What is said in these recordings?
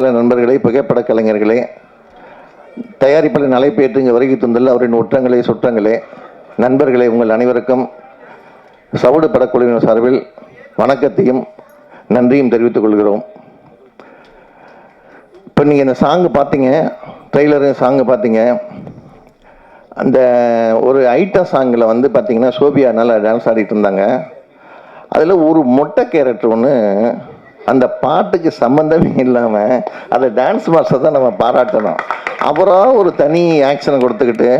சில நண்பர்களே புகைப்பட கலைஞர்களே தயாரிப்பாளர் அழைப்பேற்று வருகை தந்துள்ள அவரின் ஒற்றங்களே சுற்றங்களே. நண்பர்களே உங்கள் அனைவருக்கும் சவுடு படக்குழுவினர் சார்பில் வணக்கத்தையும் நன்றியும் தெரிவித்துக் கொள்கிறோம். இப்போ நீங்கள் இந்த சாங்கு பார்த்தீங்க ட்ரெய்லரு சாங்கு பார்த்தீங்க. அந்த ஒரு ஐட்டம் சாங்கில் வந்து பார்த்தீங்கன்னா சோபியா நல்லா டான்ஸ் ஆடிட்டு இருந்தாங்க. அதில் ஒரு மொட்டை கேரக்டர் ஒன்று அந்த பாட்டுக்கு சம்மந்தமே இல்லாமல் அதை டான்ஸ் மாஸ்டர் தான் நம்ம பாராட்டணும். அப்புறம் ஒரு தனி ஆக்ஷனை கொடுத்துக்கிட்டு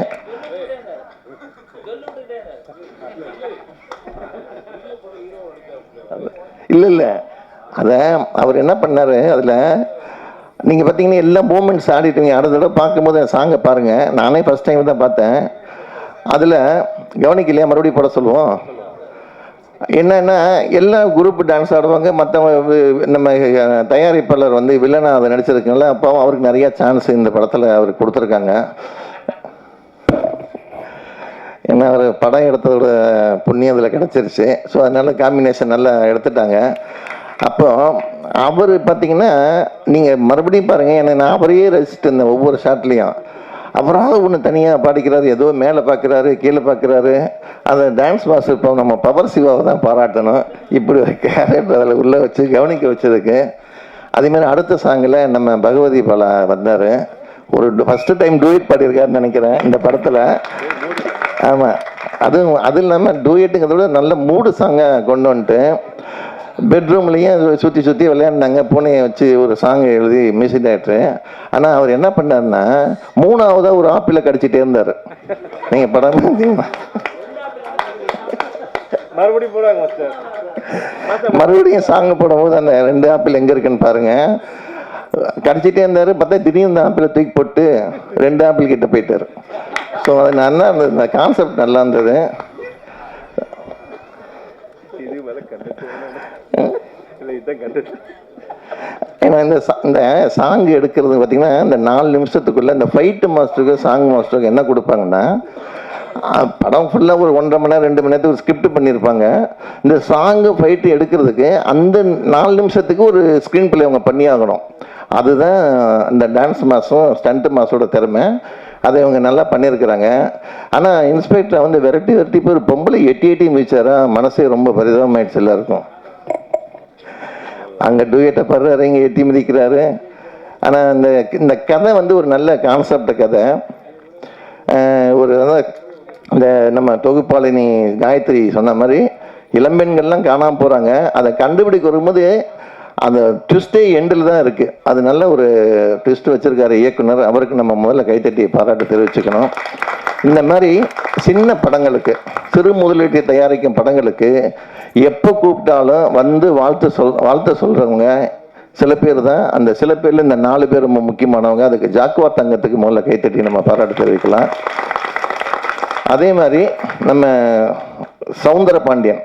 இல்லை இல்லை. அதை அவர் என்ன பண்ணார் அதில் நீங்கள் பார்த்தீங்கன்னா எல்லா மூமெண்ட்ஸ் ஆடிட்டுங்க அடுத்த தடவை பார்க்கும்போது அந்த சாங்கை பாருங்கள் நானே ஃபஸ்ட் டைம் தான் பார்த்தேன். அதில் கவனிக்கலையா? மறுபடியும் போட சொல்லுவோம். என்னன்னா எல்லா குரூப் டான்ஸ் ஆடுவாங்க மற்றவங்க நம்ம தயாரிப்பாளர் வந்து வில்லனா அதை நடிச்சிருக்கனால அப்போ அவருக்கு நிறையா சான்ஸ் இந்த படத்தில் அவருக்கு கொடுத்துருக்காங்க. ஏன்னா அவர் படம் எடுத்ததோட புண்ணியம் அதில் கிடச்சிருச்சு. ஸோ அதனால் காம்பினேஷன் நல்லா எடுத்துட்டாங்க. அப்போ அவர் பார்த்தீங்கன்னா நீங்கள் மறுபடியும் பாருங்கள் எனக்கு நான் அவரையே ரசிச்சுட்டு இருந்தேன் ஒவ்வொரு ஷாட்லேயும் அப்புறம் ஒன்று தனியாக பாடிக்கிறாரு ஏதோ மேலே பார்க்குறாரு கீழே பார்க்குறாரு அந்த டான்ஸ் மாஸ்டர் இப்போ நம்ம பவர் சிவாவை தான் பாராட்டணும். இப்படி கேரக்டர் அதில் உள்ளே வச்சு கவனிக்க வச்சதுக்கு. அதேமாதிரி அடுத்த சாங்கில் நம்ம பகவதி பாலா வந்தார். ஒரு ஃபஸ்ட்டு டைம் டூயிட் பாடியிருக்காருன்னு நினைக்கிறேன் இந்த படத்தில். ஆமாம் அதுவும் அது இல்லாமல் டூயட்டுங்கிறத விட நல்ல மூடு சாங்கை கொண்டு வந்துட்டு பெட்ரூம்லேயும் சுற்றி சுற்றி விளையாண்டாங்க பூனையை வச்சு ஒரு சாங் எழுதி மியூசிக் டைரக்டரு ஆனால் அவர் என்ன பண்ணாருன்னா மூணாவதாக ஒரு ஆப்பிளை கடிச்சிட்டே இருந்தார். நீங்கள் படம் மறுபடியும் சாங் போடும்போது அந்த ரெண்டு ஆப்பிள் எங்கே இருக்குன்னு பாருங்க. கடிச்சிட்டே இருந்தார். பார்த்தா திடீர்னு இந்த ஆப்பிளை தூக்கி போட்டு ரெண்டு ஆப்பிள் கிட்ட போயிட்டார். ஸோ அது நல்லா இருந்தது. இந்த கான்செப்ட் நல்லா இருந்தது இது மேல கண்டது இல்லை இதுதான் கண்டது ஏன்னா இந்த சா- இந்த சாங் எடுக்கிறது பார்த்தீங்கன்னா இந்த நாலு நிமிஷத்துக்குள்ள இந்த ஃபைட்டு மாஸ்டருக்கு சாங் மாஸ்டருக்கு என்ன கொடுப்பாங்கன்னா படம் ஃபுல்லாக ஒரு ஒன்றரை மணி நேரம் ரெண்டு மணி நேரத்துக்கு ஒரு ஸ்கிரிப்ட் பண்ணியிருப்பாங்க இந்த சாங்கு ஃபைட்டு எடுக்கிறதுக்கு அந்த நாலு நிமிஷத்துக்கு ஒரு ஸ்க்ரீன் பிளே அவங்க பண்ணி ஆகணும் அதுதான் இந்த டான்ஸ் மாஸும் ஸ்டண்ட் மாஸோட திறமை. அதை இவங்க நல்லா பண்ணியிருக்கிறாங்க. ஆனால் இன்ஸ்பெக்டரை வந்து விரட்டி விரட்டி போய் ஒரு பொம்பளை எட்டி எட்டி மிதிச்சாரா மனசே ரொம்ப பரிதாபமாயிடுச்சு எல்லாருக்கும். அங்கே டூயட்டை படுறாரு இங்கே எட்டி மிதிக்கிறாரு. ஆனால் இந்த இந்த கதை வந்து ஒரு நல்ல கான்செப்ட் கதை. ஒரு இந்த நம்ம தொகுப்பாளினி காயத்ரி சொன்ன மாதிரி இளம்பெண்கள்லாம் காணாமல் போகிறாங்க அதை கண்டுபிடிக்க வரும்போது அந்த ட்விஸ்டே எண்டில் தான் இருக்குது அது நல்ல ஒரு ட்விஸ்ட் வச்சுருக்காரு இயக்குனர். அவருக்கு நம்ம முதல்ல கைத்தட்டி பாராட்டு தெரிவிச்சுக்கணும். இந்த மாதிரி சின்ன படங்களுக்கு சிறு முதலீட்டை தயாரிக்கும் படங்களுக்கு எப்போ கூப்பிட்டாலும் வந்து வாழ்த்து சொல் வாழ்த்து சொல்கிறவங்க சில பேர் தான். அந்த சில பேரில் இந்த நாலு பேர் ரொம்ப முக்கியமானவங்க. அதுக்கு ஜாக்குவா தங்கத்துக்கு முதல்ல கைத்தட்டி நம்ம பாராட்டு தெரிவிக்கலாம். அதே மாதிரி நம்ம சவுந்தர பாண்டியன்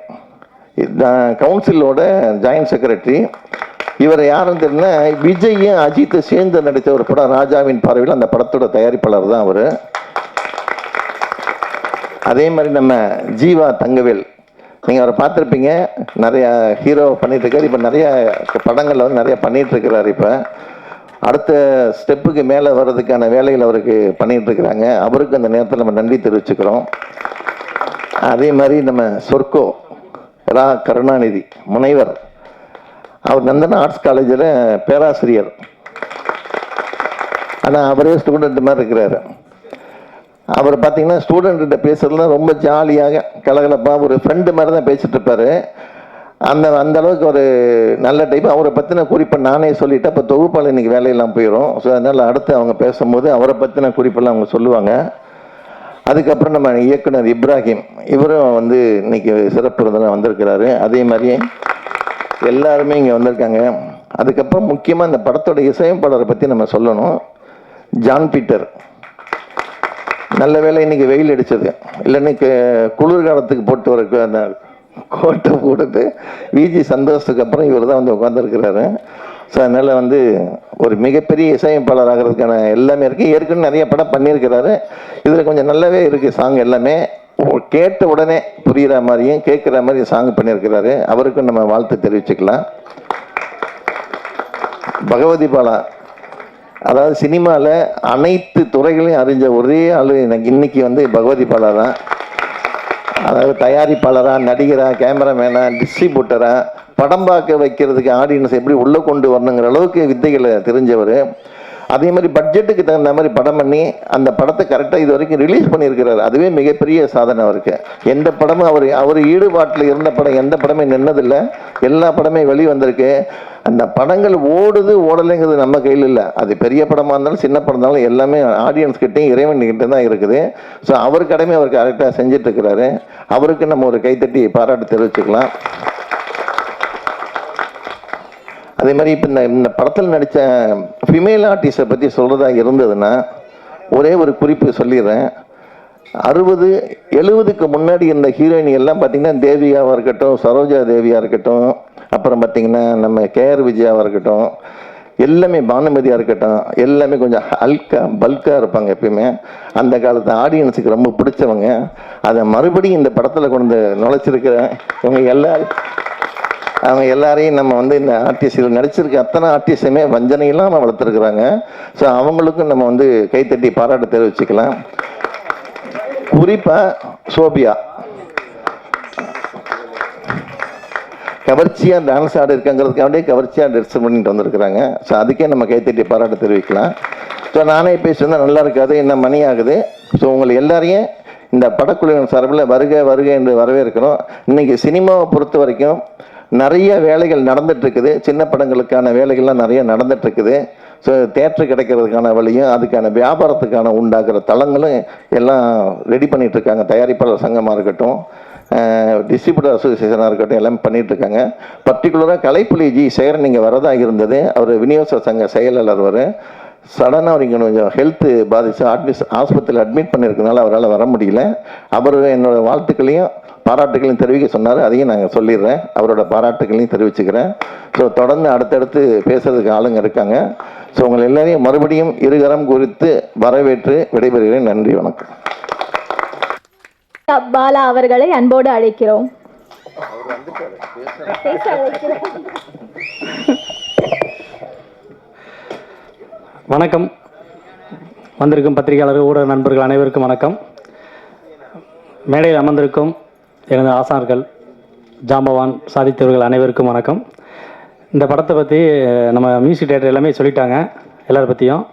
கவுன்சிலோட ஜாயின்ட் செக்ரட்டரி இவர் யாருன்னு தெரியல விஜயும் அஜித்து சேர்ந்து நடித்த ஒரு படம் ராஜாவின் பார்வையில் அந்த படத்தோட தயாரிப்பாளர் தான் அவர். அதே மாதிரி நம்ம ஜீவா தங்கவேல். நீங்கள் அவரை பார்த்துருப்பீங்க. நிறையா ஹீரோ பண்ணிகிட்ருக்காரு இப்போ நிறைய படங்களில் வந்து நிறையா பண்ணிகிட்ருக்கிறார் இப்போ. அடுத்த ஸ்டெப்புக்கு மேலே வர்றதுக்கான வேலைகள் அவருக்கு பண்ணிகிட்ருக்கிறாங்க அவருக்கு அந்த நேரத்தில் நம்ம நன்றி தெரிவிச்சுக்கிறோம். அதே மாதிரி நம்ம சொர்க்கோ ரா கருணாநிதி முனைவர். அவர் நந்தன ஆர்ட்ஸ் காலேஜில் பேராசிரியர். ஆனால் அவரே ஸ்டூடெண்ட் மாதிரி இருக்கிறாரு. அவர் பார்த்தீங்கன்னா ஸ்டூடெண்ட்கிட்ட பேசுறதுலாம் ரொம்ப ஜாலியாக கலகலப்பாக ஒரு ஃப்ரெண்டு மாதிரி தான் பேசிட்டு இருப்பாரு. அந்த அந்த அளவுக்கு ஒரு நல்ல டைப் அவரை பற்றின குறிப்பை நானே சொல்லிட்டேன் அப்போ தொகுப்பாளர் இன்னைக்கு வேலையெல்லாம் போயிடும் ஸோ அதனால் அடுத்து அவங்க பேசும்போது அவரை பற்றின குறிப்பெல்லாம் அவங்க சொல்லுவாங்க. அதுக்கப்புறம் நம்ம இயக்குனர் இப்ராஹிம் இவரும் வந்து இன்னைக்கு சிறப்பு விருந்தினர் வந்திருக்கிறாரு. அதே மாதிரி எல்லாருமே இங்கே வந்திருக்காங்க. அதுக்கப்புறம் முக்கியமாக இந்த படத்தோட இசையமைப்பாளரை பற்றி நம்ம சொல்லணும். John Peter. நல்ல வேளை இன்னைக்கு வெயில் அடிச்சது. இல்லை இன்னைக்கு குளிர்காலத்துக்கு போட்டு வர அந்த கோட்டை போட்டுட்டு விஜி சந்தோஷத்துக்கு அப்புறம் இவர் தான் வந்து உட்காந்துருக்கிறாரு ஸோ அதனால் வந்து ஒரு மிகப்பெரிய இசையமைப்பாளர் ஆகிறதுக்கான எல்லாமே இருக்குது ஏற்கனவே நிறைய படம் பண்ணியிருக்கிறாரு. இதில் கொஞ்சம் நல்லாவே இருக்குது சாங் எல்லாமே. கேட்ட உடனே புரிகிற மாதிரியும் கேட்குற மாதிரியும் சாங் பண்ணியிருக்கிறாரு. அவருக்கும் நம்ம வாழ்த்து தெரிவிச்சுக்கலாம். பகவதி பாலா அதாவது சினிமாவில் அனைத்து துறைகளையும் அறிஞ்ச ஒரே ஆள் எனக்கு இன்னைக்கு வந்து பகவதி பாலா தான் அதாவது தயாரிப்பாளராக நடிகரா கேமராமேனா டிஸ்ட்ரிபியூட்டராக படம் பார்க்க வைக்கிறதுக்கு ஆடியன்ஸ் எப்படி உள்ளே கொண்டு வரணுங்கிற அளவுக்கு வித்தைகளை தெரிஞ்சவர். அதே மாதிரி பட்ஜெட்டுக்கு தகுந்த மாதிரி படம் பண்ணி அந்த படத்தை கரெக்டாக இது வரைக்கும் ரிலீஸ் பண்ணியிருக்கிறாரு. அதுவே மிகப்பெரிய சாதனை அவருக்கு. எந்த படமும் அவர் அவர் ஈடுபாட்டில் இருந்த படம் எந்த படமே நின்னதில்லை. எல்லா படமே வெளி வந்திருக்கு. அந்த படங்கள் ஓடுது ஓடலைங்கிறது நம்ம கையில் இல்லை. அது பெரிய படமாக இருந்தாலும் சின்ன படம் இருந்தாலும் எல்லாமே ஆடியன்ஸ் கிட்டையும் இறைவன் கிட்டே தான் இருக்குது. ஸோ அவர் கடமை அவர் கரெக்டாக செஞ்சுட்டு இருக்கிறாரு. அவருக்கு நம்ம ஒரு கைத்தட்டி பாராட்டு தெரிவிச்சுக்கலாம். அதே மாதிரி இப்போ இந்த இந்த படத்தில் நடித்த ஃபிமேல் ஆர்டிஸ்டை பற்றி சொல்கிறதா இருந்ததுன்னா ஒரே ஒரு குறிப்பு சொல்லிடுறேன். அறுபது எழுபதுக்கு முன்னாடி இருந்த ஹீரோயினி எல்லாம் பார்த்திங்கன்னா தேவியாவாக இருக்கட்டும் சரோஜா தேவியாக இருக்கட்டும் அப்புறம் பார்த்தீங்கன்னா நம்ம கேஆர் விஜயாவாக இருக்கட்டும் எல்லாமே பானுமதியாக இருக்கட்டும் எல்லாமே கொஞ்சம் ஹல்கா பல்காக இருப்பாங்க எப்பயுமே. அந்த காலத்து ஆடியன்ஸுக்கு ரொம்ப பிடிச்சவங்க. அதை மறுபடியும் இந்த படத்தில் கொண்டு நுழைச்சிருக்கிற இவங்க எல்லா அவங்க எல்லாரையும் நம்ம வந்து இந்த ஆர்டிஸ்டில் நடிச்சிருக்க அத்தனை ஆர்டிஸ்டுமே வஞ்சனை இல்லாமல் வளர்த்துருக்குறாங்க. ஸோ அவங்களுக்கும் நம்ம வந்து கைத்தட்டி பாராட்டு தெரிவிச்சுக்கலாம். குறிப்பாக சோபியா. கவர்ச்சியாக டான்ஸ் ஆடி இருக்கங்கிறதுக்காகவே கவர்ச்சியாக ட்ரெஸ் பண்ணிட்டு வந்திருக்கிறாங்க. ஸோ அதுக்கே நம்ம கைத்தட்டி பாராட்டு தெரிவிக்கலாம். ஸோ நானே பேசியிருந்தால் நல்லா இருக்காது என்ன மணி ஆகுது. ஸோ உங்களை எல்லாரையும் இந்த படக்குழுவின் சார்பில் வருக வருக என்று வரவேற்கிறோம். இன்றைக்கி சினிமாவை பொறுத்த வரைக்கும் நிறைய வேலைகள் நடந்துட்டுருக்குது. சின்ன படங்களுக்கான வேலைகள்லாம் நிறைய நடந்துட்டுருக்குது. ஸோ தேட்டர் கிடைக்கிறதுக்கான வழியும் அதுக்கான வியாபாரத்துக்கான உண்டாகிற தளங்களும் எல்லாம் ரெடி பண்ணிகிட்ருக்காங்க தயாரிப்பாளர் சங்கமாக இருக்கட்டும் டிஸ்ட்ரிபியூட்டர் அசோசியேஷனாக இருக்கட்டும் எல்லாமே பண்ணிகிட்ருக்காங்க பர்டிகுலராக கலைப்புலி ஜி சேகரன் இங்கே வரதாக இருந்தது. அவர் விநியோக சங்க செயலாளர் அவர். சடனாக அவர் இங்கே கொஞ்சம் ஹெல்த்து பாதிச்சு அட்மிஸ் ஆஸ்பத்திரியில் அட்மிட் பண்ணியிருக்கனால அவரால் வர முடியல. அவர் என்னோடய வாழ்த்துக்களையும் பாராட்டுகளையும் தெரிவிக்க சொன்னார். அதையும் நாங்கள் சொல்லிடுறேன். அவரோட பாராட்டுகளையும் தெரிவிச்சுக்கிறேன். ஸோ தொடர்ந்து அடுத்தடுத்து பேசுறதுக்கு ஆளுங்க இருக்காங்க. ஸோ உங்களை எல்லாரையும் மறுபடியும் இருகரம் குறித்து வரவேற்று விடைபெறுகிறேன். நன்றி வணக்கம். பாலா அவர்களை அன்போடு அழைக்கிறோம். வணக்கம். வந்திருக்கும் பத்திரிகையாளர் ஊடக நண்பர்கள் அனைவருக்கும் வணக்கம். மேடையில் அமர்ந்திருக்கும் எனது ஆசார்கள் ஜாம்பவான் சாதித்தவர்கள் அனைவருக்கும் வணக்கம். இந்த படத்தை பற்றி நம்ம மியூசிக் டேரக்டர் எல்லாமே சொல்லிட்டாங்க எல்லாரை பற்றியும்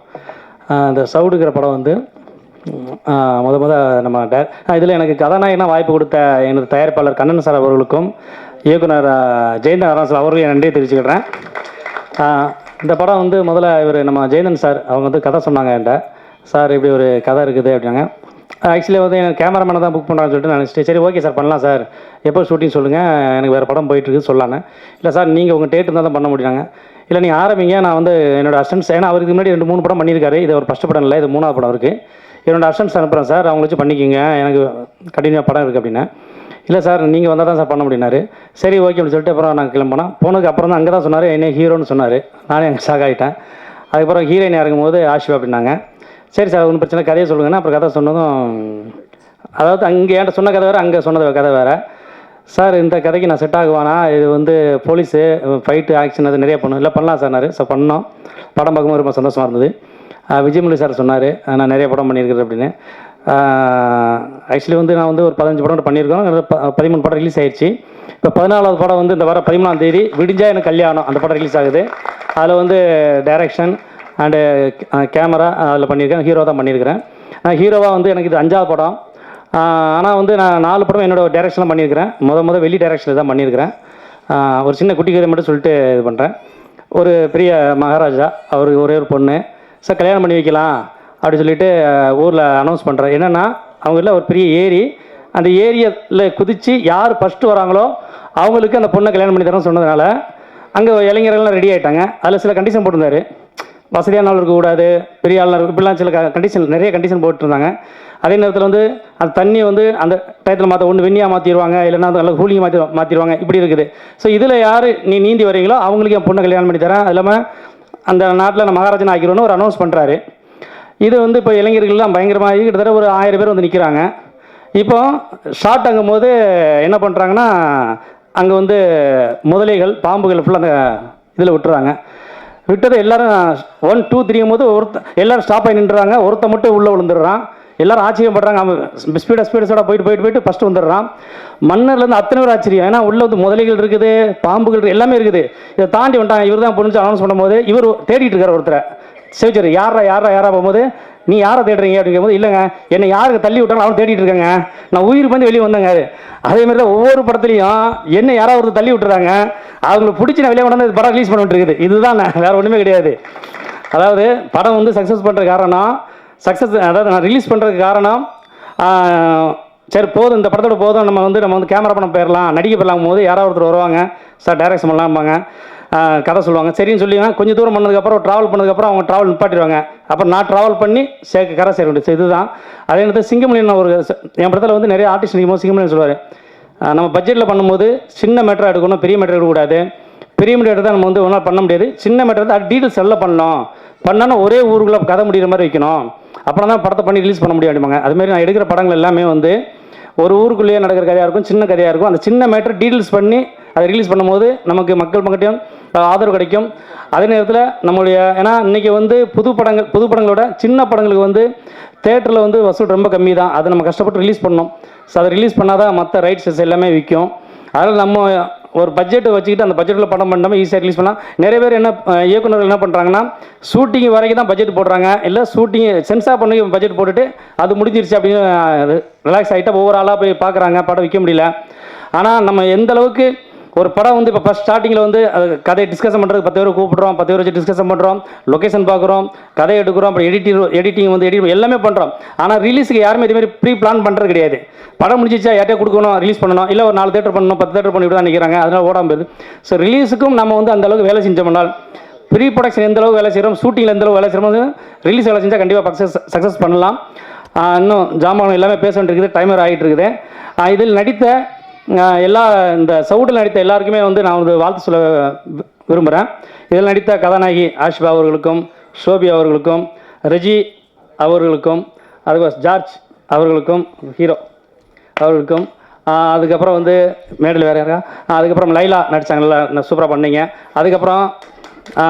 இந்த சவுடுங்கிற படம் வந்து முத முத நம்ம டே இதில் எனக்கு கதாநாயகனாக வாய்ப்பு கொடுத்த எனது தயாரிப்பாளர் கண்ணன் சார் அவர்களுக்கும் இயக்குனர் ஆஹ், ஜெயந்தன் சார் அவர்களும் நன்றியை தெரிவிச்சுக்கிறேன். இந்த படம் வந்து முதல்ல இவர் நம்ம ஜெயந்தன் சார் அவங்க வந்து கதை சொன்னாங்க என்கிட்ட. சார் இப்படி ஒரு கதை இருக்குது அப்படின்னாங்க. ஆக்சுவலி வந்து எனக்கு கேமராமேனை தான் புக் பண்ணுறான்னு சொல்லிட்டு நான் நினச்சிட்டு சரி ஓகே சார் பண்ணலாம் சார் எப்போ ஷூட்டிங் சொல்லுங்கள் எனக்கு வேறு படம் போயிட்டுருக்கு சொல்லானே இல்லை சார் நீங்கள் உங்கள் டேட் இருந்தால் தான் பண்ண முடியாங்க இல்லை நீங்கள் ஆரம்பிங்க. நான் வந்து என்னோட அசன்ஸ் ஏன்னா அவருக்கு முன்னாடி ரெண்டு மூணு படம் பண்ணியிருக்காரு. இது ஒரு ஃபஸ்ட்டு படம் இல்லை இது மூணாவது படம் இருக்குது என்னோட அசன்ஸ் அனுப்புகிறேன் சார் அவங்கள வச்சு பண்ணிக்கிங்க. எனக்கு கண்டினியூ படம் இருக்குது அப்படின்னா. இல்லை சார் நீங்கள் வந்தால் தான் சார் பண்ண முடியினாரு சரி ஓகே அப்படின்னு சொல்லிட்டு அப்புறம் நான் கிளம்பினேன் போனதுக்கு அப்புறம் தான் அங்கே தான் சொன்னார். என்ன ஹீரோன்னு சொன்னார். நானே எனக்கு ஷாக் ஆகிட்டேன் அதுக்கப்புறம் ஹீரோயின் இறங்கும்போது ஆஷிவா அப்படின்னாங்க. சரி சார் ஒன்றும் பிரச்சனை கதையை சொல்லுங்கன்னா அப்புறம் கதை சொன்னதும் அதாவது அங்கே என்கிட்ட சொன்ன கதை வேறு அங்கே சொன்னது கதை வேறு. சார் இந்த கதைக்கு நான் செட் ஆகுவானா? இது வந்து போலீஸு ஃபைட்டு ஆக்ஷன் அது நிறைய பண்ணும். இல்லை பண்ணலாம் சார் சார் பண்ணோம். படம் பார்க்கும்போது ரொம்ப சந்தோஷமாக இருந்தது. ஆஹ் சார் சொன்னார். நான் நிறைய படம் பண்ணியிருக்கிறேன் அப்படின்னு. ஆக்சுவலி வந்து நான் வந்து ஒரு பதினஞ்சு படம் பண்ணியிருக்கோம். பதிமூணு படம் ரிலீஸ் ஆயிடுச்சு இப்போ பதினாலாவது படம் வந்து இந்த வர பதிமூணாம் தேதி விடிஞ்சா எனக்கு கல்யாணம். அந்த படம் ரிலீஸ் ஆகுது. அதில் வந்து டைரக்ஷன் அண்டு கேமரா அதில் பண்ணியிருக்கேன். ஹீரோ தான் பண்ணியிருக்கிறேன். நான் ஹீரோவாக வந்து எனக்கு இது அஞ்சாவது படம். ஆனால் வந்து நான் நாலு படம் என்னோடய டேரெக்ஷனில் பண்ணியிருக்கிறேன். முத முத வெளி டைரக்ஷனில் தான் பண்ணியிருக்கிறேன். ஒரு சின்ன குட்டி கதை மட்டும் சொல்லிட்டு இது பண்ணுறேன் ஒரு பெரிய மகாராஜா அவருக்கு ஒரே ஒரு பொண்ணு. சார் கல்யாணம் பண்ணி வைக்கலாம். அப்படி சொல்லிட்டு ஊரில் அனௌன்ஸ் பண்ணுறேன் என்னென்னா அவங்கள ஒரு பெரிய ஏரி. அந்த ஏரியில் குதித்து யார் ஃபஸ்ட்டு வராங்களோ அவங்களுக்கு அந்த பொண்ணை கல்யாணம் பண்ணி தரோம்னு சொன்னதுனால அங்கே இளைஞர்கள்லாம் ரெடி ஆகிட்டாங்க அதில் சில கண்டிஷன் போட்டிருந்தாரு. வசதியான இருக்கக்கூடாது பெரிய ஆளுநர் இப்படிலாம் சில கண்டிஷன் நிறைய கண்டிஷன் போட்டுருந்தாங்க. அதே நேரத்தில் வந்து அந்த தண்ணியை வந்து அந்த டயத்தில் மாற்ற ஒன்று வெண்ணியாக மாற்றிடுவாங்க இல்லைன்னா நல்ல கூலிங்க மாற்றி மாற்றிடுவாங்க இப்படி இருக்குது. ஸோ இதில் யார் நீ நீந்தி வரீங்களோ அவங்களுக்கு என் பொண்ணை கல்யாணம் பண்ணி தரேன். அது இல்லாமல் அந்த நாட்டில் நான் மகாராஜன் ஆக்கிடுவோன்னு ஒரு அனௌன்ஸ் பண்ணுறாரு இது வந்து இப்போ இளைஞர்கள்லாம் பயங்கரமாக கிட்டத்தட்ட ஒரு ஆயிரம் பேர் வந்து நிற்கிறாங்க இப்போ ஷார்ட் ஆகும் போது என்ன பண்ணுறாங்கன்னா அங்கே வந்து முதலைகள் பாம்புகள் ஃபுல்லாக அந்த இதில் விட்டுறாங்க. விட்டது எல்லாரும் ஒன் டூ த்ரீங்கும் போது ஒருத்த எல்லாரும் ஸ்டாப் ஆகி நின்றுறாங்க. ஒருத்த மட்டும் உள்ளே விழுந்துடுறான். எல்லாரும் ஆச்சரியப்படுறாங்க அவன் ஸ்பீடாக ஸ்பீடஸோட போயிட்டு போயிட்டு போயிட்டு ஃபஸ்ட்டு வந்துடுறான். மன்னர்லேருந்து அத்தனை பேர் ஆச்சரியம். ஏன்னா உள்ளே வந்து முதலைகள் இருக்குது பாம்புகள் இருக்குது எல்லாமே இருக்குது. இதை தாண்டி வந்துட்டாங்க. இவர் தான் புரிஞ்சு அனௌன்ஸ் பண்ணும்போது இவர் தேடிட்டு இருக்கார் ஒருத்தரை. சரி யாரா யாரா யாரா போகும்போது நீ யாரை தேடுறீங்க அப்படிங்கும்போது இல்லைங்க என்னை யாருக்கு தள்ளி விட்டாலும் அவன் தேடிட்டு இருக்காங்க. நான் உயிர் வந்து வெளியே வந்தேங்க அதே. மாதிரி தான் ஒவ்வொரு படத்துலையும் என்ன யாராவது ஒருத்தர் தள்ளி விட்டுறாங்க. அவங்களை பிடிச்சி நான் வெளியே கொண்டாந்து படம் ரிலீஸ் பண்ணிட்டு இருக்குது. இதுதான் நான் வேற ஒன்றுமே கிடையாது. அதாவது படம் வந்து சக்ஸஸ் பண்ணுற காரணம் சக்ஸஸ் அதாவது நான் ரிலீஸ் பண்ணுறதுக்கு காரணம் சரி போதும் இந்த படத்தோட போதும் நம்ம வந்து நம்ம வந்து கேமரா பண்ண போயிடலாம் நடிக்க போயிடலாம் போது யாராவது ஒருத்தர் வருவாங்க. சார் டைரக்ஷன் பண்ணலாம்பாங்க. கதை சொல்லுவாங்க. சரின்னு சொல்லி கொஞ்சம் தூரம் பண்ணதுக்கப்புறம் ட்ராவல் பண்ணதுக்கப்புறம் அவங்க ட்ராவல் நிப்பாட்டிடுவாங்க. அப்புறம் நான் ட்ராவல் பண்ணி சேர்க்க கரை சேர வேண்டியது. இதுதான். அதே நேரத்தில் சிங்கமணியன் ஒரு என் படத்தில் வந்து நிறைய ஆர்டிஸ்ட் நிற்கும் சிங்கமணியன் சொல்லுவார். நம்ம பட்ஜெட்டில் பண்ணும்போது சின்ன மேட்டராக எடுக்கணும் பெரிய மேட்டர் எடுக்கக்கூடாது. பெரிய மீடியா தான் நம்ம வந்து ஒன்றால் பண்ண முடியாது. சின்ன மேட்டர் தான் டீட்டெயில்ஸ் எல்லாம் பண்ணணும். பண்ணோன்னா ஒரே ஊருக்குள்ளே கதை முடிகிற மாதிரி வைக்கணும். அப்புறம் தான் படத்தை பண்ணி ரிலீஸ் பண்ண முடியும் அப்படிம்பாங்க. அதுமாரி நான் எடுக்கிற படங்கள் எல்லாமே வந்து ஒரு ஊருக்குள்ளேயே நடக்கிற கதையாக இருக்கும் சின்ன கதையாக இருக்கும். அந்த சின்ன மேட்டர் டீட்டெயில்ஸ் பண்ணி அதை ரிலீஸ் பண்ணும்போது நமக்கு மக்கள் மக்கட்டையும் ஆதரவு கிடைக்கும். அதே நேரத்தில் நம்மளுடைய ஏன்னா இன்றைக்கி வந்து புது படங்கள் புது படங்களோட சின்ன படங்களுக்கு வந்து தேட்டரில் வந்து வசூல் ரொம்ப கம்மி தான் அதை நம்ம கஷ்டப்பட்டு ரிலீஸ் பண்ணோம் ஸோ அதை ரிலீஸ் பண்ணால் தான் மற்ற ரைட்ஸஸ் எல்லாமே விற்கும். அதனால் நம்ம ஒரு பட்ஜெட்டை வச்சுக்கிட்டு அந்த பட்ஜெட்டில் படம் பண்ணாமல் ஈஸியாக ரிலீஸ் பண்ணலாம் நிறைய பேர் என்ன இயக்குநர்கள் என்ன பண்ணுறாங்கன்னா ஷூட்டிங் வரைக்கும் தான் பட்ஜெட் போடுறாங்க. இல்லை ஷூட்டிங் சென்சார் பண்ணி பட்ஜெட் போட்டுட்டு அது முடிஞ்சிருச்சு அப்படின்னு ரிலாக்ஸ் ஆகிட்டா ஒவ்வொரு ஆளாக போய் பார்க்குறாங்க படம் விற்க முடியல. ஆனால் நம்ம எந்த அளவுக்கு ஒரு படம் வந்து இப்போ ஃபஸ்ட் ஸ்டார்டிங்கில் வந்து அது கதையை டிஸ்கஷன் பண்ணுறதுக்கு பத்து பேர் கூப்பிட்றோம் பத்து பேர் வச்சு டிஸ்கஷன் பண்ணுறோம் லொக்கேஷன் பார்க்குறோம் கதை எடுக்கிறோம் அப்புறம் எடிட்டிங் எடிட்டிங் வந்து எடிட் எல்லாமே பண்ணுறோம் ஆனால் ரிலீஸுக்கு யாருமே இதுமாரி மாதிரி ப்ரீ பிளான் பண்ணுறது கிடையாது. படம் முடிஞ்சிச்சா யார்ட்டே கொடுக்கணும் ரிலீஸ் பண்ணணும் இல்லை ஒரு நாலு தேட்டர் பண்ணணும் பத்து தேட்டர் பண்ணிவிட்டு தான் நினைக்கிறாங்க அதனால் ஓடாமல் போகுது ஸோ ரிலீஸுக்கும் நம்ம வந்து அந்த அளவுக்கு வேலை செஞ்சோம்னால் ப்ரீ ப்ரொடக்ஷன் எந்தளவுக்கு வேலை செய்கிறோம் ஷூட்டிங்கில் எந்தளவுக்கு வேலை செய்கிறோம் ரிலீஸ் வேலை செஞ்சால் கண்டிப்பாக சக்ஸஸ் சக்ஸஸ் பண்ணலாம். இன்னும் ஜாமான் எல்லாமே பேச வேண்டியிருக்குது டைமர் ஆகிட்டு இருக்குது. இதில் நடித்த எல்லா இந்த சவுடில் நடித்த எல்லாருக்குமே வந்து நான் வந்து வாழ்த்து சொல்ல விரும்புகிறேன் இதில் நடித்த கதாநாயகி ஆஷிபா அவர்களுக்கும் ஷோபி அவர்களுக்கும் ரெஜி அவர்களுக்கும் அதுக்கு ஜார்ஜ் அவர்களுக்கும் ஹீரோ அவர்களுக்கும் அதுக்கப்புறம் வந்து மேடல் வேறு யாரா? அதுக்கப்புறம் லைலா நடித்தாங்கல்ல சூப்பராக பண்ணீங்க. அதுக்கப்புறம் ஆ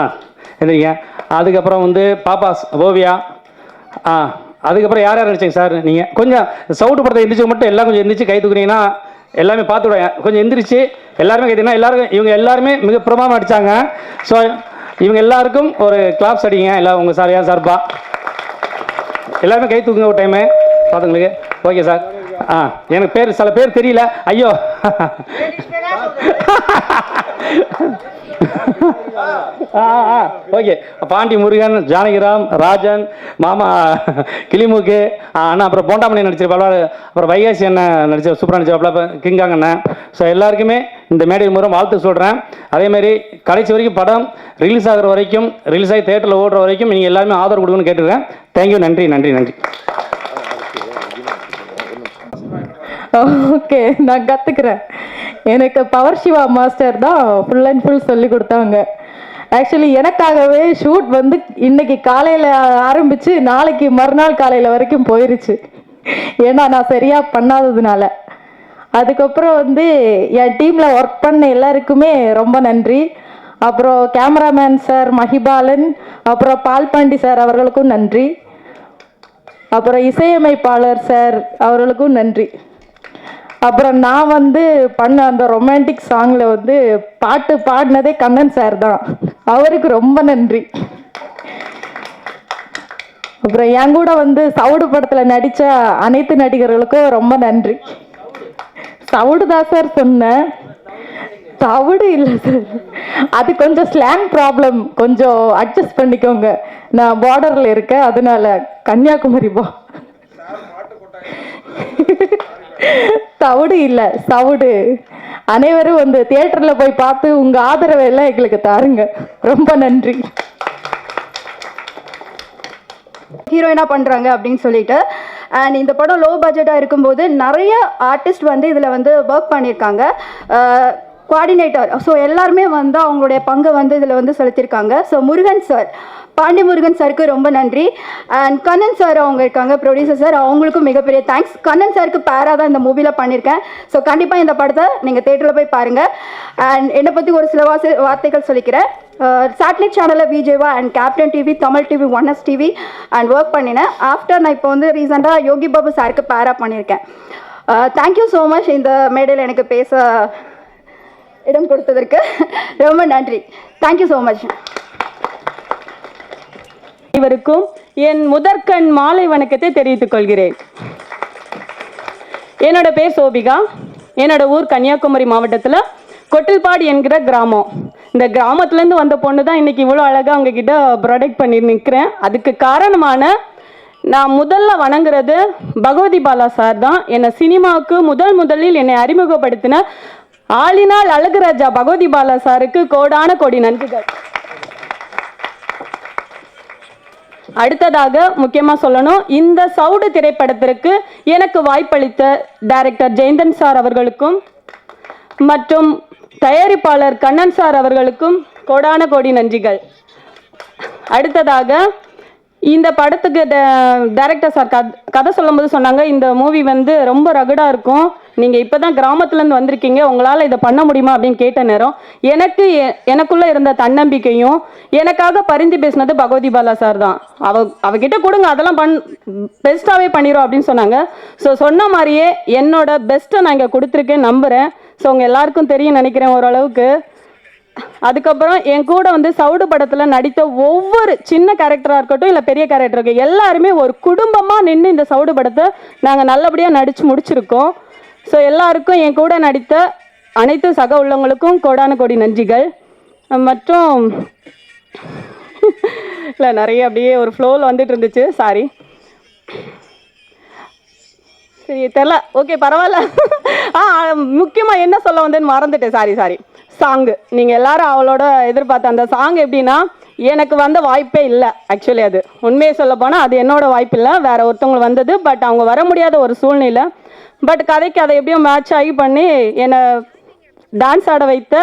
எந்திரிங்க அதுக்கப்புறம் வந்து பாப்பாஸ் ஓவியா ஆ அதுக்கப்புறம் யார் யார் நடிச்சிங்க சார் நீங்கள் கொஞ்சம் சவுட்டு படத்தை எந்திரிச்சு மட்டும் எல்லாம் கொஞ்சம் எந்திரிச்சு கை தூக்குனீங்கன்னா எல்லாமே பார்த்து விடுவாங்க. கொஞ்சம் எந்திரிச்சு எல்லாருமே கை தூக்கினா எல்லாருக்கும் இவங்க எல்லாருமே மிக பிரமாதமாக நடித்தாங்க ஸோ இவங்க எல்லாருக்கும் ஒரு கிளாப்ஸ் அடிங்க. எல்லாம் உங்கள் சார் ஏன் சார்பா எல்லாருமே கை தூக்குங்க ஒரு டைமு பார்த்துங்களுக்கு ஓகே சார் ஆ எனக்கு பேர் சில பேர் தெரியல. ஐயோ. ஓகே. பாண்டி முருகன் ஜானகிராம் ராஜன் மாமா கிளிமுக்கு அண்ணா அப்புறம் போண்டாமணி நடிச்சிருப்பாள் அப்புறம் வைகாசி அண்ணன் நடிச்ச சூப்பராக நடிச்சிருப்பாள் கிங்காங் அண்ணன் ஸோ எல்லாருக்குமே இந்த மேடை மூலம் வாழ்த்து சொல்கிறேன் அதேமாரி கடைசி வரைக்கும் படம் ரிலீஸ் ஆகிற வரைக்கும் ரிலீஸ் ஆகி தேட்டரில் ஓடுற வரைக்கும் நீங்கள் எல்லாருமே ஆதரவு கொடுக்கணும்னு கேட்டுருக்கேன் தேங்க்யூ நன்றி நன்றி நன்றி. ஓகே நான் கற்றுக்குறேன் எனக்கு பவர் சிவா மாஸ்டர் தான் ஃபுல் அண்ட் ஃபுல் சொல்லி கொடுத்தாங்க ஆக்சுவலி எனக்காகவே ஷூட் வந்து இன்னைக்கு காலையில் ஆரம்பித்து நாளைக்கு மறுநாள் காலையில் வரைக்கும் போயிருச்சு. ஏன்னா நான் சரியாக பண்ணாததுனால. அதுக்கப்புறம் வந்து என் டீமில் ஒர்க் பண்ண எல்லாருக்குமே ரொம்ப நன்றி. அப்புறம் கேமராமேன் சார் மஹிபாலன் அப்புறம் பால்பாண்டி சார் அவர்களுக்கும் நன்றி. அப்புறம் இசையமைப்பாளர் சார் அவர்களுக்கும் நன்றி. அப்புறம் நான் வந்து பண்ண அந்த ரொமான்டிக் சாங்கில் வந்து பாட்டு பாடினதே கண்ணன் சார் தான். அவருக்கு ரொம்ப நன்றி. அப்புறம் என் கூட வந்து சவுடு படத்தில் நடித்த அனைத்து நடிகர்களுக்கும் ரொம்ப நன்றி. சவுடு தான் சார் சொன்னேன். தவிடு இல்லை சார் அது கொஞ்சம் ஸ்லாங் ப்ராப்ளம் கொஞ்சம் அட்ஜஸ்ட் பண்ணிக்கோங்க. நான் பார்டரில் இருக்கேன் அதனால கன்னியாகுமரி பா. தவிடு இல்லை சவுடு. அனைவரும் வந்து தியேட்டரில் போய் பார்த்து உங்கள் ஆதரவை எல்லாம் எங்களுக்கு தாருங்க. ரொம்ப நன்றி. ஹீரோயினா பண்ணுறாங்க அப்படின்னு சொல்லிட்டு அண்ட் இந்த படம் லோ பட்ஜெட்டாக இருக்கும்போது நிறைய ஆர்டிஸ்ட் வந்து இதில் வந்து ஒர்க் பண்ணியிருக்காங்க. கோஆர்டினேட்டர் ஸோ எல்லாருமே வந்து அவங்களுடைய பங்கை வந்து இதில் வந்து செலுத்தியிருக்காங்க. ஸோ முருகன் சார் பாண்டி முருகன் சாருக்கு ரொம்ப நன்றி. அண்ட் கண்ணன் சார் அவங்க இருக்காங்க ப்ரொடியூசர் சார் அவங்களுக்கும் மிகப்பெரிய தேங்க்ஸ் கண்ணன் சாருக்கு பேராக தான் இந்த மூவியில் பண்ணியிருக்கேன். ஸோ கண்டிப்பாக இந்த படத்தை நீங்கள் தேட்டரில் போய் பாருங்கள் அண்ட் என்னை பற்றி ஒரு சில வாசி வார்த்தைகள் சொல்லிக்கிறேன். சேட்டலைட் சேனலில் விஜேவா and Captain TV Tamil TV one S TV and work பண்ணினேன். ஆஃப்டர் நான் இப்போ வந்து ரீசெண்டாக யோகி பாபு சாருக்கு பேராக பண்ணியிருக்கேன். தேங்க்யூ ஸோ மச் இந்த மேடையில் எனக்கு பேச இடம் கொடுத்ததற்கு ரொம்ப நன்றி. தேங்க்யூ ஸோ மச் அனைவருக்கும் என் முதற்கண் மாலை வணக்கத்தை தெரிவித்துக் கொள்கிறேன். என்னோட பேர் சோபிகா. என்னோட ஊர் கன்னியாகுமரி மாவட்டத்தில் கொட்டில்பாடு என்கிற கிராமம். இந்த கிராமத்துலேருந்து வந்த பொண்ணு தான் இன்னைக்கு இவ்வளோ அழகாக அவங்கக்கிட்ட ப்ரொடக்ட் பண்ணி நிற்கிறேன் அதுக்கு காரணமான நான் முதல்ல வணங்குறது பகவதி பாலா சார் தான். என்னை சினிமாவுக்கு முதல் முதலில் என்னை அறிமுகப்படுத்தின ஆளினால் அழகுராஜா பகவதி பாலா சாருக்கு கோடான கோடி நன்றிகள். அடுத்ததாக முக்கியமாக சொல்லணும் இந்த சவுடு திரைப்படத்திற்கு எனக்கு வாய்ப்பளித்த டைரக்டர் ஜெயந்தன் சார் அவர்களுக்கும் மற்றும் தயாரிப்பாளர் கண்ணன் சார் அவர்களுக்கும் கோடான கோடி நன்றிகள். அடுத்ததாக இந்த படத்துக்கு டைரக்டர் சார் கதை சொல்லும்போது சொன்னாங்க இந்த மூவி வந்து ரொம்ப ரகுடாக இருக்கும் நீங்கள் இப்போ தான் கிராமத்துலேருந்து வந்திருக்கீங்க உங்களால் இதை பண்ண முடியுமா அப்படின்னு கேட்ட நேரம் எனக்கு எ- எனக்குள்ளே இருந்த தன்னம்பிக்கையும் எனக்காக பரிந்து பேசினது பகவதி பாலா சார் தான். அவ அவகிட்ட கொடுங்க அதெல்லாம் பண் பெஸ்ட்டாகவே பண்ணிடும் அப்படின்னு சொன்னாங்க. ஸோ சொன்ன மாதிரியே என்னோட பெஸ்ட்டை நான் இங்கே கொடுத்துருக்கேன் நம்புகிறேன் ஸோ உங்கள் எல்லாருக்கும் தெரியும் நினைக்கிறேன் ஓரளவுக்கு. அதுக்கப்புறம் என் கூட வந்து சவுடு படத்தில் நடித்த ஒவ்வொரு சின்ன கேரக்டராக இருக்கட்டும் இல்லை பெரிய கேரக்டர் இருக்கட்டும் எல்லாருமே ஒரு குடும்பமாக நின்று இந்த சவுடு படத்தை நாங்கள் நல்லபடியாக நடித்து முடிச்சிருக்கோம். ஸோ எல்லாருக்கும் என் கூட நடித்த அனைத்து சக உள்ளவங்களுக்கும் கோடான கோடி நன்றிகள். மற்றும் இல்லை நிறைய அப்படியே ஒரு ஃப்ளோவில் வந்துட்டு இருந்துச்சு. சாரி சரி தெரில. ஓகே பரவாயில்ல ஆ முக்கியமாக என்ன சொல்ல வந்தேன்னு மறந்துட்டேன். சாரி சாரி சாங்கு நீங்கள் எல்லாரும் அவளோட எதிர்பார்த்த அந்த சாங் எப்படின்னா எனக்கு வந்த வாய்ப்பே இல்லை. ஆக்சுவலி அது உண்மையை சொல்ல போனால் அது என்னோட வாய்ப்பு இல்லை. வேற ஒருத்தவங்க வந்தது பட் அவங்க வர முடியாத ஒரு சூழ்நிலை பட் கதைக்கு அதை எப்படியும் மேட்ச் ஆகி பண்ணி என்னை டான்ஸ் ஆட வைத்த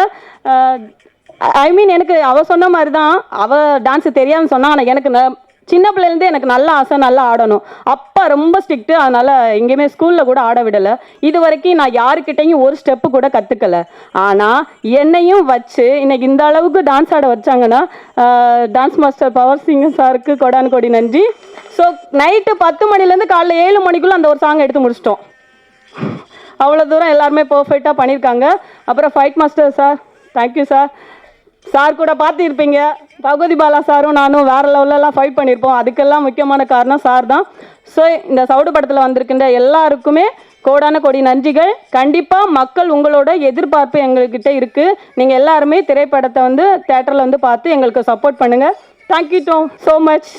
ஐ மீன் எனக்கு அவள் சொன்ன மாதிரி தான் அவள் டான்ஸு தெரியாதுன்னு சொன்னால் ஆனால் எனக்கு ந- சின்ன பிள்ளைலேருந்தே எனக்கு நல்ல ஆசை நல்லா ஆடணும். அப்பா ரொம்ப ஸ்ட்ரிக்ட்டு அதனால் எங்கேயுமே ஸ்கூலில் கூட ஆட விடலை. இது வரைக்கும் நான் யாருக்கிட்டையும் ஒரு ஸ்டெப்பு கூட கற்றுக்கல ஆனால் என்னையும் வச்சு இன்றைக்கி இந்த அளவுக்கு டான்ஸ் ஆட வச்சாங்கன்னா டான்ஸ் மாஸ்டர் பவர் சிங் சாருக்கு கொடான் கொடி நன்றி. ஸோ நைட்டு பத்து மணிலேருந்து காலைல ஏழு மணிக்குள்ளே அந்த ஒரு சாங் எடுத்து முடிச்சிட்டோம். அவ்வளோ தூரம் எல்லாருமே பர்ஃபெக்டாக பண்ணியிருக்காங்க அப்புறம் fight master sir thank you sir sir கூட பார்த்துருப்பீங்க. பகுதி பாலா சாரும் நானும் வேறு லெவலெல்லாம் ஃபைட் பண்ணியிருப்போம் அதுக்கெல்லாம் முக்கியமான காரணம் சார் தான். ஸோ இந்த சவுடு படத்தில் வந்திருக்கின்ற எல்லாருக்குமே கோடான கோடி நன்றிகள். கண்டிப்பாக மக்கள் உங்களோட எதிர்பார்ப்பு எங்கள்கிட்ட இருக்குது நீங்கள் எல்லாருமே திரைப்படத்தை வந்து தேட்டரில் வந்து பார்த்து எங்களுக்கு சப்போர்ட் பண்ணுங்கள் தேங்க்யூ ஸோ மச்